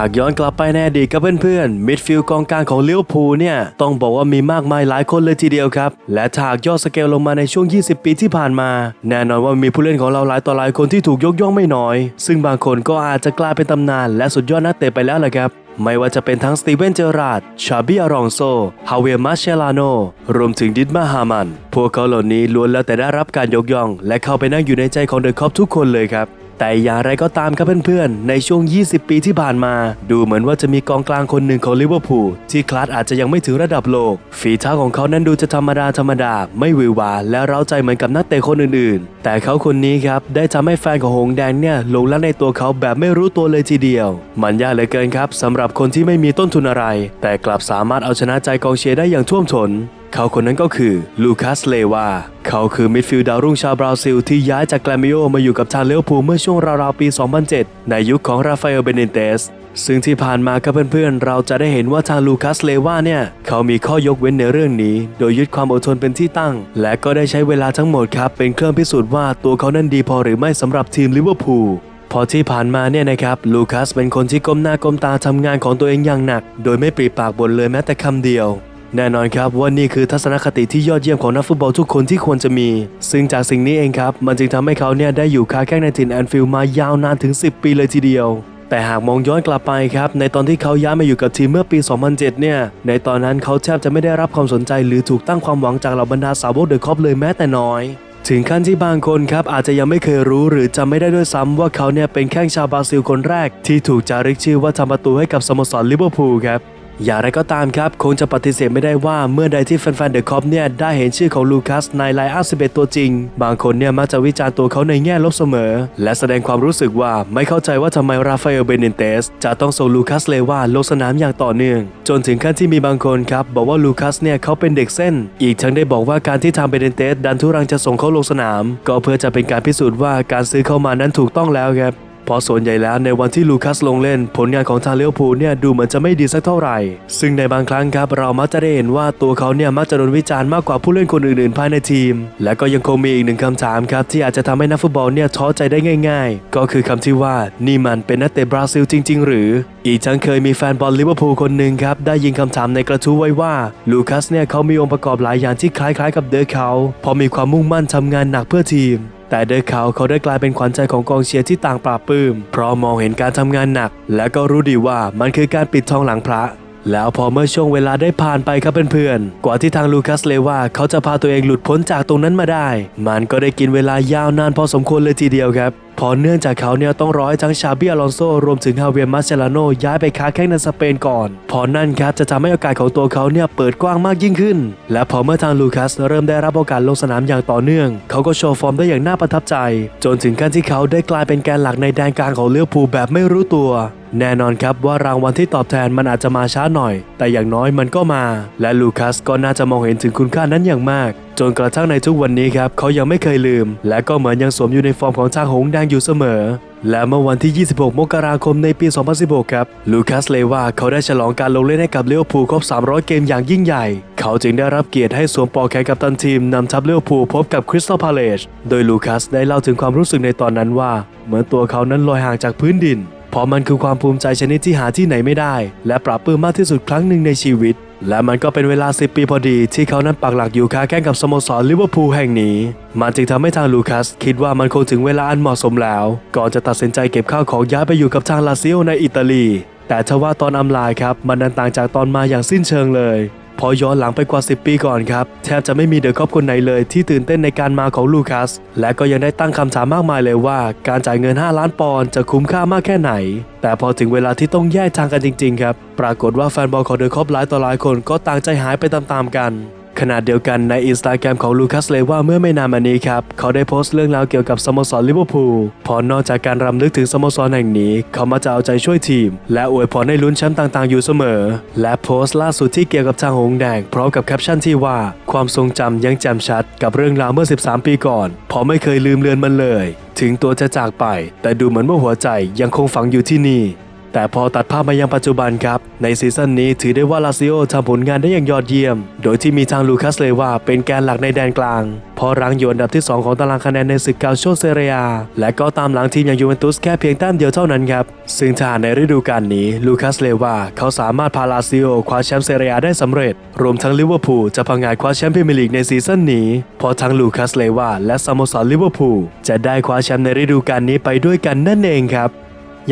หากย้อนกลับไปในอดีตกับเพื่อนๆมิดฟิลด์กองกลางของเลิเวพูเนี่ยต้องบอกว่ามีมากมายหลายคนเลยทีเดียวครับ และถาหากย่อสเกลลงมาในช่วง 20 ปีที่ผ่านมา แน่นอนว่ามีผู้เล่นของเราหลายต่อหลายคนที่ถูกยกย่องไม่น้อย ซึ่งบางคนก็อาจจะกลายเป็นตำนานและสุดยอดนักเตะไปแล้วแหละครับไม่ว่าจะเป็นทั้งสตีเวนเจอราร์ดชาบิอารองโซ ฮาเวียมาเชลาโน รวมถึงดิดมาฮามัน พวกเขาเหล่านี้ล้วนแล้วแต่ได้รับการยกย่อง และเข้าไปนั่งอยู่ในใจของเดอะคอปทุกคนเลยครับ แต่อย่างไรก็ตามครับเพื่อนๆ ในช่วง 20 ปีที่ผ่านมา ดูเหมือนว่าจะมีกองกลางคนหนึ่งของลิเวอร์พูลที่คลาสอาจจะยังไม่ถึงระดับโลก ฝีเท้าของเขานั้นดูจะธรรมดาธรรมดา ไม่วือหวาและเร้าใจเหมือนกับนักเตะคนอื่นๆ แต่เขาคนนี้ครับ ได้ทำให้แฟนของหงส์แดงเนี่ยหลงรักในตัวเขาแบบไม่รู้ตัวเลยทีเดียว มันยากเหลือเกินครับสำหรับคนที่ไม่มีต้นทุนอะไร แต่กลับสามารถเอาชนะใจกองเชียร์ได้อย่างท่วมท้น เขาคนนั้นก็คือลูคัสเลวา เขาคือมิดฟิลด์ดาวรุ่งชาวบราซิล ที่ย้ายจากแกลมิโอมาอยู่กับทางเลี้ยวภูเมื่อช่วงราวๆปี 2007 ในยุคของราฟาเอลเบเนเตสซึ่งที่ผ่านมาครับเพื่อนๆ เราจะได้เห็นว่าทางลูคัสเลวาเนี่ย เขามีข้อยกเว้นในเรื่องนี้ โดยยึดความอดทนเป็นที่ตั้ง และก็ได้ใช้เวลาทั้งหมดครับ เป็นเครื่องพิสูจน์ว่าตัวเขานั้นดีพอหรือไม่สำหรับทีมลิเวอร์พูลพอที่ผ่านมาเนี่ยนะครับลูคัสเป็นคนที่ก้มหน้าก้มตาทำงานของตัวเองอย่างหนัก โดยไม่ปรีปากบ่นเลยแม้แต่คำเดียว แน่นอนครับว่านี่คือทัศนคติที่ยอดเยี่ยมของนักฟุตบอลทุกคนที่ควรจะมี ซึ่งจากสิ่งนี้เองครับ มันจึงทำให้เขาเนี่ยได้อยู่ค้าแข้งในถิ่นแอนฟิลด์มายาวนานถึง 10 ปีเลยทีเดียว แต่หากมองย้อนกลับไปครับ ในตอนที่เขาย้ายมาอยู่กับทีมเมื่อปี 2007 เนี่ย ในตอนนั้นเขาแทบจะไม่ได้รับความสนใจหรือถูกตั้งความหวังจากเหล่าบรรดาสาวกเดอะคอปเลยแม้แต่น้อยถึงขั้นที่บางคนครับอาจจะยังไม่เคยรู้หรือจำไม่ได้ด้วยซ้ำว่าเขาเนี่ยเป็นแข้งชาวบราซิลคนแรก ที่ถูกจารึกชื่อว่าทำประตูให้กับสโมสรลิเวอร์พูลครับ อย่างไรก็ตามครับ คงจะปฏิเสธไม่ได้ว่าเมื่อใดที่แฟนๆเดอะคอปเนี่ยได้เห็นชื่อของลูคัสในไลน์อัพ11ตัวจริง บางคนเนี่ยมักจะวิจารณ์ตัวเขาในแง่ลบเสมอ และแสดงความรู้สึกว่าไม่เข้าใจว่าทำไมราฟาเอลเบเนเตสจะต้องส่งลูคัสเลว่าลงสนามอย่างต่อเนื่อง จนถึงขั้นที่มีบางคนครับ บอกว่าลูคัสเนี่ยเขาเป็นเด็กเส้น อีกทั้งได้บอกว่าการที่ทางเบเนเตสดันทุรังจะส่งเขาลงสนาม ก็เพื่อจะเป็นการพิสูจน์ว่าการซื้อเข้ามานั้นถูกต้องแล้วครับ เพราะส่วนใหญ่แล้วในวันที่ลูคัสลงเล่น ผลงานของทางเลี้ยวภูเนี่ยดูเหมือนจะไม่ดีสักเท่าไหร่ ซึ่งในบางครั้งครับเรามักจะได้เห็นว่าตัวเขาเนี่ยมักจะโดนวิจารณ์มากกว่าผู้เล่นคนอื่นๆ ภายในทีม และก็ยังคงมีอีกหนึ่งคำถามครับที่อาจจะทำให้นักฟุตบอลเนี่ยท้อใจได้ง่าย ๆ ก็คือคำที่ว่านี่มันเป็นนักเตะบราซิลจริง ๆ หรือ อีกทั้งเคยมีแฟนบอลลิเวอร์พูลคนหนึ่งครับได้ยิงคำถามในกระทู้ไว้ว่าลูคัสเนี่ยเขามีองค์ประกอบหลายอย่างที่คล้าย ๆ กับเดอร์เขาเพราะมีความมุ่งมั่นทำงานหนักเพื่อทีม แต่เดอร์เขาเขาได้กลายเป็นขวัญใจของกองเชียร์ที่ต่างปราบปลื้ม เพราะมองเห็นการทำงานหนัก และก็รู้ดีว่ามันคือการปิดทองหลังพระแล้วพอเมื่อช่วงเวลาได้ผ่านไปครับเพื่อนๆ กว่าที่ทางลูคัสเลว่าเขาจะพาตัวเองหลุดพ้นจากตรงนั้นมาได้ มันก็ได้กินเวลายาวนานพอสมควรเลยทีเดียวครับ พอเนื่องจากเขาเนี่ยต้องรอให้ทั้งชาบิอลอนโซรวมถึงฮาเวียร์มาเซลาโนย้ายไปค้าแข้งในสเปนก่อน พอนั่นครับจะทำให้โอกาสของตัวเขาเนี่ยเปิดกว้างมากยิ่งขึ้น และพอเมื่อทางลูคัสเริ่มได้รับโอกาสลงสนามอย่างต่อเนื่อง เขาก็โชว์ฟอร์มได้อย่างน่าประทับใจ จนถึงขั้นที่เขาได้กลายเป็นแกนหลักในแดนกลางของเลี้ยวภูแบบไม่รู้ตัวแน่นอนครับว่ารางวัลที่ตอบแทนมันอาจจะมาช้าหน่อย แต่อย่างน้อยมันก็มา และลูคัสก็น่าจะมองเห็นถึงคุณค่านั้นอย่างมาก จนกระทั่งในทุกวันนี้ครับเขายังไม่เคยลืม และก็เหมือนยังสวมอยู่ในฟอร์มของทางหงแดงอยู่เสมอ และเมื่อวันที่ 26 มกราคมในปี 2016 ครับ ลูคัสเลว่าเขาได้ฉลองการลงเล่นให้กับเลี้ยวภูครบ 300 เกมอย่างยิ่งใหญ่ เขาจึงได้รับเกียรติให้สวมปอกแขนกับตันทีมนำทัพเลี้ยวภูพบกับคริสตัลพาเลชโดยลูคัสได้เล่าถึงความรู้สึกในตอนนั้นว่า เหมือนตัวเขานั้นลอยห่างจากพื้นดินเพราะมันคือความภูมิใจชนิดที่หาที่ไหนไม่ได้ และปราบปื้มมากที่สุดครั้งหนึ่งในชีวิต และมันก็เป็นเวลา 10 ปีพอดีที่เขานั้นปักหลักอยู่ค้าแข่งกับสโมสรลิเวอร์พูลแห่งนี้ มันจึงทำให้ทางลูคัส คิดว่ามันคงถึงเวลาอันเหมาะสมแล้ว ก่อนจะตัดสินใจเก็บข้าวของย้ายไปอยู่กับทางลาซิโอในอิตาลี แต่ทว่าตอนอำลาครับ มันนั้นต่างจากตอนมาอย่างสิ้นเชิงเลย พอย้อนหลังไปกว่า 10 ปีก่อนครับ แทบจะไม่มีเดอะคอปคนไหนเลยที่ตื่นเต้นในการมาของลูคัส และก็ยังได้ตั้งคำถามมากมายเลยว่า การจ่ายเงิน 5 ล้านปอนด์จะคุ้มค่ามากแค่ไหน แต่พอถึงเวลาที่ต้องแยกทางกันจริงๆครับ ปรากฏว่าแฟนบอลของเดอะคอปหลายต่อหลายคนก็ต่างใจหายไปตามๆกัน ขณะเดียวกันในอินสตาแกรมของลูคัสเลว่าเมื่อไม่นานมานี้ครับ เขาได้โพสต์เรื่องราวเกี่ยวกับสโมสรลิเวอร์พูลพอนอกจากการรำลึกถึงสโมสรแห่งนี้ เขามาจะเอาใจช่วยทีม และอวยพรให้ลุ้นแชมป์ต่างๆอยู่เสมอ และโพสต์ล่าสุดที่เกี่ยวกับทางหงส์แดง พร้อมกับแคปชั่นที่ว่าความทรงจำยังแจ่มชัด กับเรื่องราวเมื่อ 13 ปีก่อนพอไม่เคยลืมเลือนมันเลย ถึงตัวจะจากไป แต่ดูเหมือนว่าหัวใจยังคงฝังอยู่ที่นี่ แต่พอตัดภาพมายังปัจจุบันครับ ในซีซั่นนี้ถือได้ว่าลาซิโอทำผลงานได้อย่างยอดเยี่ยม โดยที่มีทางลูคัสเลว่าเป็นแกนหลักในแดนกลาง พอรั้งอยู่อันดับที่ 2 ของตารางคะแนนในศึกกาโชเซเรีย และก็ตามหลังทีมอย่างยูเวนตุสแค่เพียงแต้มเดียวเท่านั้นครับ ซึ่งถ้าในฤดูกาลนี้ลูคัสเลว่าเขาสามารถพาลาซิโอคว้าแชมป์เซเรียได้สำเร็จ รวมทั้งลิเวอร์พูลจะพังงาดคว้าแชมป์พรีเมียร์ลีกในซีซั่นนี้เพราะทั้งลูคัสเลว่าและสโมสรลิเวอร์พูลจะได้คว้าแชมป์ในฤดูกาลนี้ไปด้วยกันนั่นเองครับ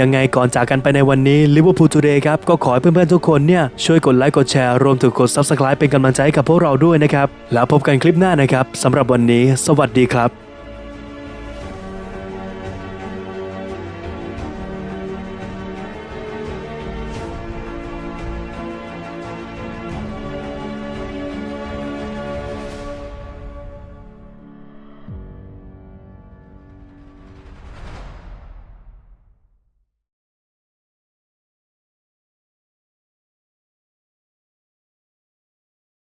ยังไงก่อนจากกันไปในวันนี้ Liverpool Today ครับก็ขอให้เพื่อนๆทุกคนเนี่ยช่วยกดไลค์กดแชร์รวมถึงกด Subscribe เป็นกำลังใจให้กับพวกเราด้วยนะครับแล้วพบกันคลิปหน้านะครับสำหรับวันนี้ สวัสดีครับ